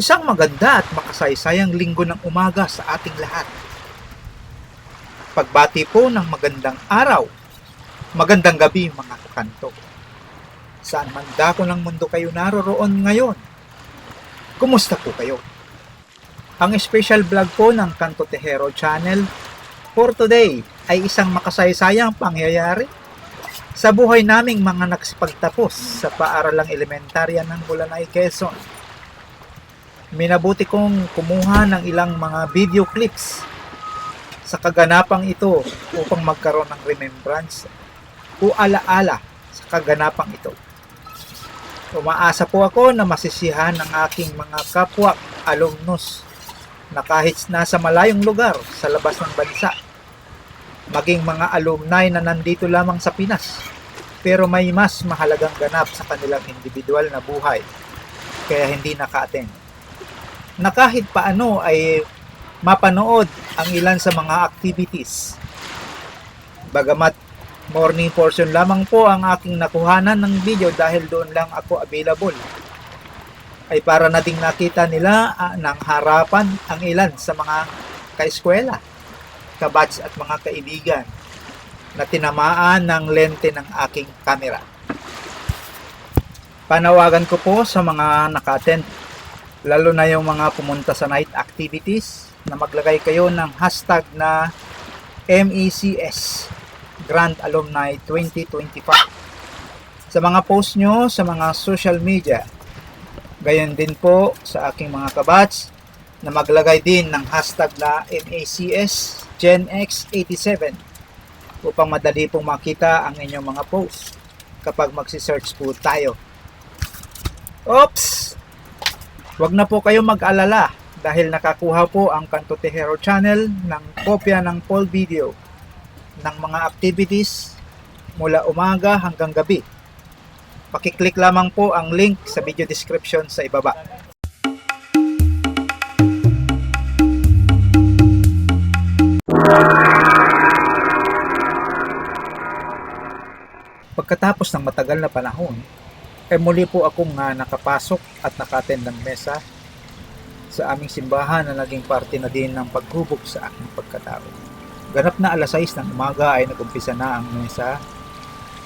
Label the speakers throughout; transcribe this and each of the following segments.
Speaker 1: Isang maganda at makasaysayang linggo ng umaga sa ating lahat. Pagbati po ng magandang araw, magandang gabi mga kakanto. Saan man dako ng mundo kayo naroroon ngayon, kumusta po kayo? Ang special vlog po ng Kanto Tejero Channel for today ay isang makasaysayang pangyayari sa buhay naming mga nagsipagtapos sa paaralang elementarya ng Bulanay, Quezon. Minabuti kong kumuha ng ilang mga video clips sa kaganapang ito upang magkaroon ng remembrance o alaala sa kaganapang ito. Umaasa po ako na masisihan ng aking mga kapwa alumnus na kahit nasa malayong lugar sa labas ng bansa, maging mga alumni na nandito lamang sa Pinas, pero may mas mahalagang ganap sa kanilang individual na buhay, kaya hindi naka-attend. Na kahit paano ay mapanood ang ilan sa mga activities. Bagamat morning portion lamang po ang aking nakuhanan ng video dahil doon lang ako available ay para na ding nakita nila ah, ng harapan ang ilan sa mga kaeskwela, kabats at mga kaibigan na tinamaan ng lente ng aking kamera. Panawagan ko po sa mga naka-attend, lalo na yung mga pumunta sa night activities, na maglagay kayo ng hashtag na MECS Grand Alumni 2025 sa mga post nyo sa mga social media Gayon din po sa aking mga kabats na maglagay din ng hashtag na MACS GenX87 upang madali pong makita ang inyong mga post kapag magsisearch po tayo. Oops! Huwag na po kayo mag-alala dahil nakakuha po ang Kanto Tejero channel ng kopya ng full video ng mga activities mula umaga hanggang gabi Pakiclick lamang po ang link sa video description sa ibaba. Pagkatapos ng matagal na panahon, ay muli po akong nga nakapasok at nakaten ng mesa sa aming simbahan na naging parte na din ng paghubog sa aking pagkatao. Ganap na alas 6 ng umaga ay nagumpisa na ang mesa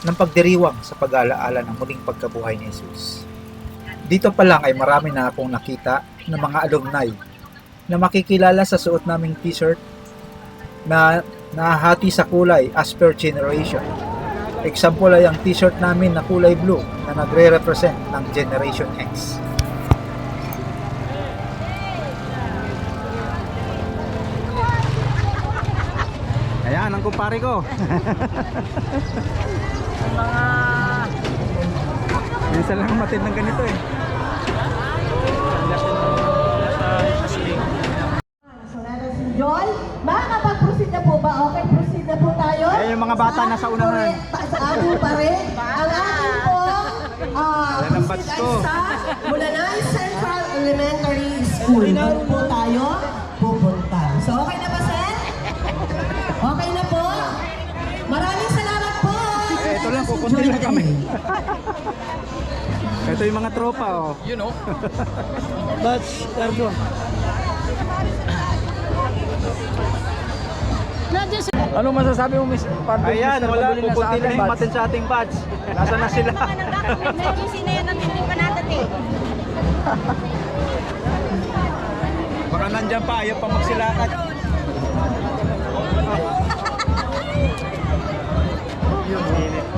Speaker 1: ng pagdiriwang sa pag-alaala ng muling pagkabuhay ni Jesus. Dito pa lang ay marami na akong nakita ng mga alumni na makikilala sa suot naming t-shirt na nahati sa kulay as per generation. Example ay ang t-shirt namin na kulay blue na nagre-represent ng Generation X. Ayan ang kumpare ko.
Speaker 2: mga
Speaker 1: Minsan lang matid ng ganito eh.
Speaker 3: Joel, makakapag-proceed na po ba? Okay, proceed na po tayo.
Speaker 1: Ayan yung mga bata
Speaker 3: Sa
Speaker 1: nasa
Speaker 3: ating
Speaker 1: unahan.
Speaker 3: pare- pa- Sa pare, ang ating po, ah,
Speaker 1: batch
Speaker 3: proceed
Speaker 1: ko.
Speaker 3: ay sa Mulanay Central Elementary School. Doon po tayo pupunta. So, okay na ba, sir? Okay na po? Maraming salamat po.
Speaker 1: Eh, ito lang, kukunti lang kami. Ito yung mga tropa oh.
Speaker 2: you know
Speaker 1: Batch, Erdo.
Speaker 2: ano masasabi mo Miss Pardon
Speaker 1: Ayan, wala,
Speaker 2: Pabulin, na
Speaker 1: yung
Speaker 2: batch?
Speaker 1: matin sa ating batch. Nasaan na sila?
Speaker 4: Medyo sino yan ang hindi pa natin eh.
Speaker 1: Baka nandyan pa, ayaw pa magsilakat. Yung
Speaker 2: gulong.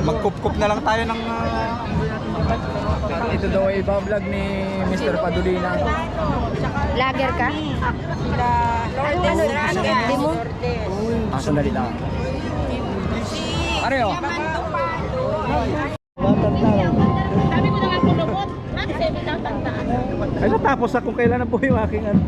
Speaker 1: Magkup-kup na lang tayo ng... ah,
Speaker 2: Ito daw ay iba-vlog ni Mr. Padulina.
Speaker 4: Vlogger ka? Ano, ano, ano, FB mo?
Speaker 2: Ah, sandali lang. Pareho.
Speaker 4: Sabi na nga tandaan?
Speaker 1: Ay, natapos na kung kailan na po yung aking ano.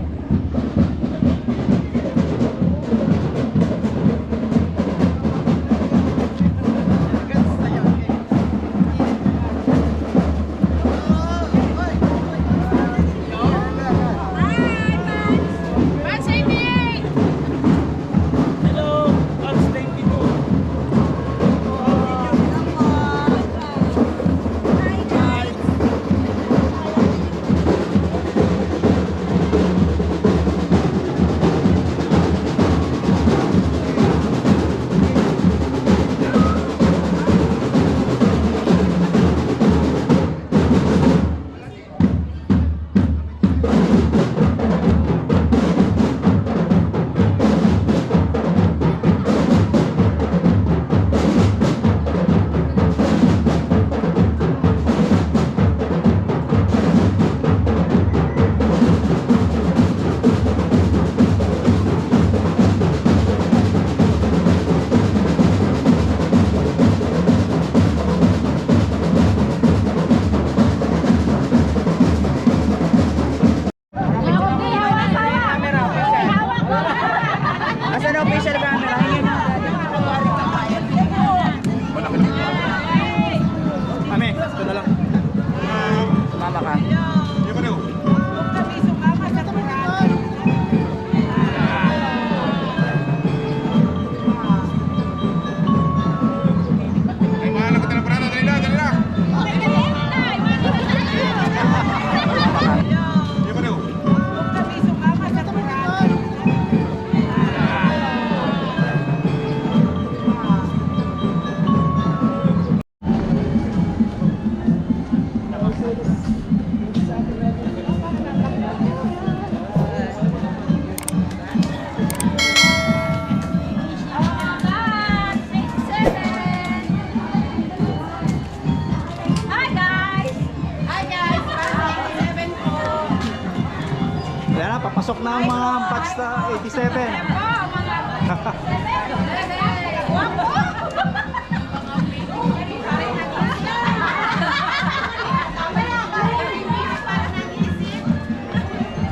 Speaker 2: Yan na, ang mga batch na 87.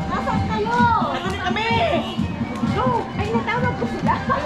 Speaker 5: Nasaan kayo? Ano na kami? Go! Ay, natawag ko sila.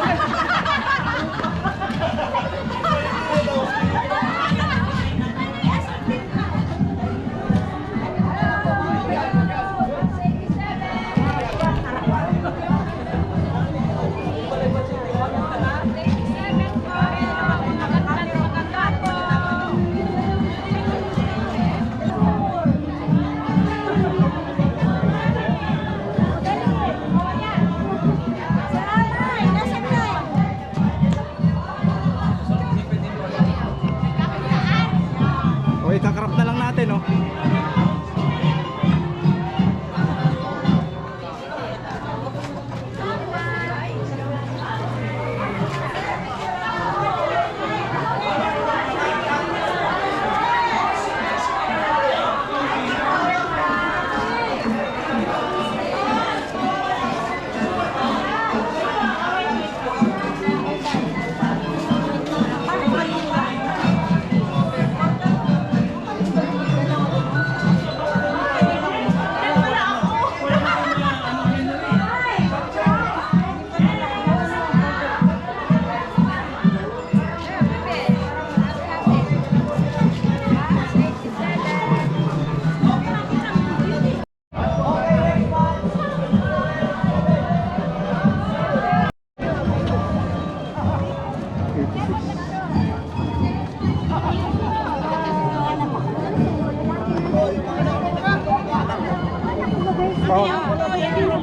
Speaker 2: Oh.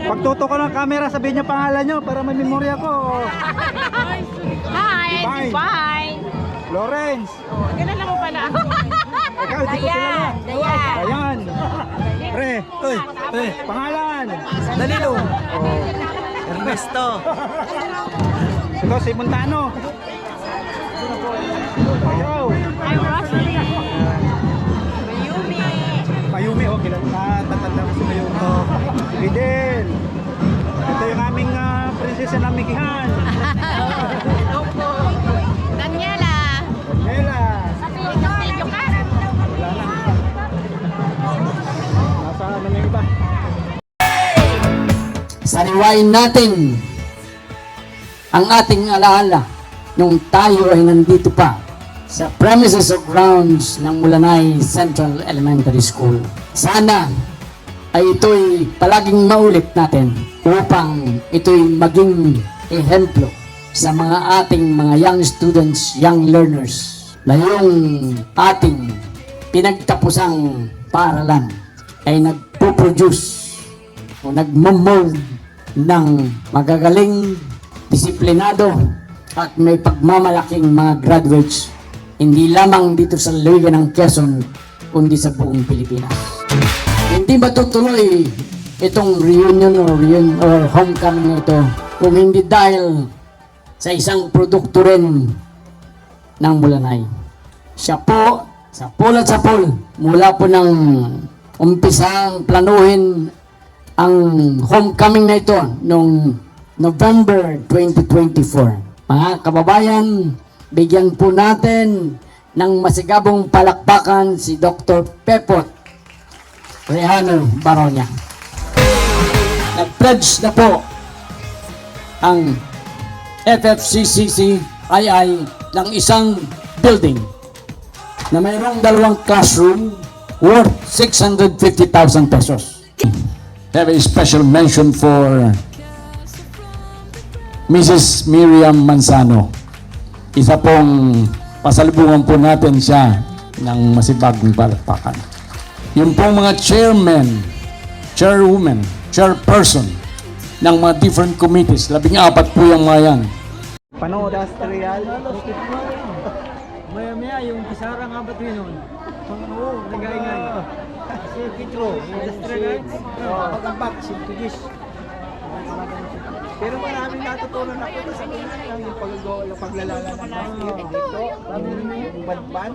Speaker 2: Pagtuto ko ng camera, sabihin niyo pangalan niyo para may memorya ko.
Speaker 5: Hi!
Speaker 2: Divine.
Speaker 5: Divine!
Speaker 2: Lawrence.
Speaker 5: Kilala mo pala ako.
Speaker 2: Ikaw, di ko kilala.
Speaker 5: Dayan!
Speaker 2: Ayan. Pre, uy, pre, pangalan. Danilo. Oh. Ernesto. Ito si Montano. Ayaw.
Speaker 5: I'm Rosalie.
Speaker 2: Fidel. Ito yung aming ah, prinsesa ng Mikihan.
Speaker 5: Opo. Daniela.
Speaker 2: Daniela.
Speaker 5: Video ka.
Speaker 2: Wala na. Nasa ano na iba?
Speaker 6: Sariwain natin ang ating alaala nung tayo ay nandito pa sa premises of grounds ng Mulanay Central Elementary School. Sana ay ito'y palaging maulit natin upang ito'y maging ehemplo sa mga ating mga young students, young learners na yung ating pinagtapusang paaralan ay nagpo-produce o nagmamold ng magagaling, disiplinado at may pagmamalaking mga graduates hindi lamang dito sa Luigan ng Quezon kundi sa buong Pilipinas. Hindi matutuloy itong reunion or, reun or homecoming ito kung hindi dahil sa isang produkto rin ng Mulanay. Siya po, sa pulat sa pul, mula po ng umpisang planuhin ang homecoming na ito noong November 2024. Mga kababayan, bigyan po natin ng masigabong palakpakan si Dr. Pepot Rehano Baronia. Nag-pledge na po ang FFCCC II ng isang building na mayroong dalawang classroom worth 650,000 pesos. Have a special mention for Mrs. Miriam Manzano. Isa pong pasalubungan po natin siya ng masibagong palakpakan. Yung pong mga chairman, chairwoman, chairperson ng mga different committees, labing apat po yung mga yan.
Speaker 2: Panood Astrial. Maya maya yung kisara nga ba ito yun? Oo, nagay-ngay. Si Petro, Astrial. Pag-ambak, si Tugis. Pero maraming natutunan ako sa kanila yung pag- yung paglalala ng basket dito, yung badban.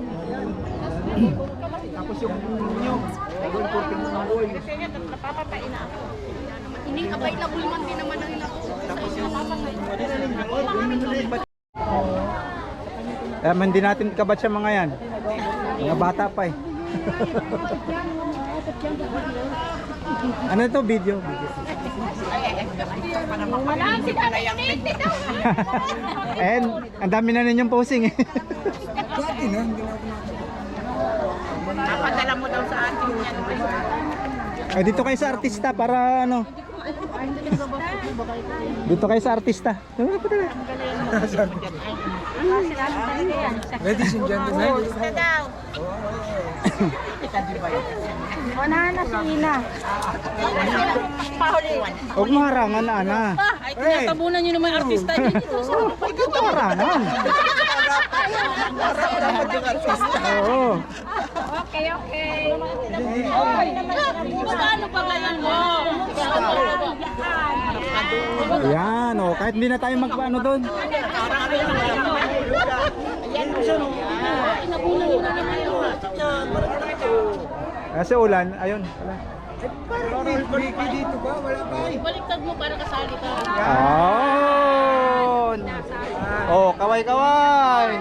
Speaker 2: Tapos yung yung yung porting ng goal.
Speaker 4: Napapatain na ako. Hindi available man din naman ang ko. Tapos yung
Speaker 2: Eh, hindi natin kabat siya mga yan. Mga bata pa eh. ano to video?
Speaker 4: Wala.
Speaker 2: And ang dami na ninyong posing eh.
Speaker 4: Napadala mo daw sa atin yan.
Speaker 2: Eh, dito kayo sa artista para ano. Dito kayo sa artista. Ladies and gentlemen.
Speaker 4: Gusto daw. Wala na si Ina. Pahuliwan.
Speaker 2: Huwag mo harangan na ana.
Speaker 4: Ay, tinatabunan nyo naman yung artista dito.
Speaker 2: Huwag mo harangan. Oo.
Speaker 4: Okay, okay. Oy, paano pa ngayon mo?
Speaker 2: Yan, oh. Kahit hindi na tayo mag-ano doon. Kasi ulan, ayun.
Speaker 4: Baliktad mo para kasali ka.
Speaker 2: Ayun. Oh, kaway-kaway.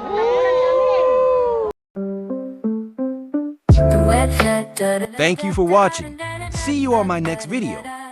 Speaker 7: Thank you for watching. See you on my next video.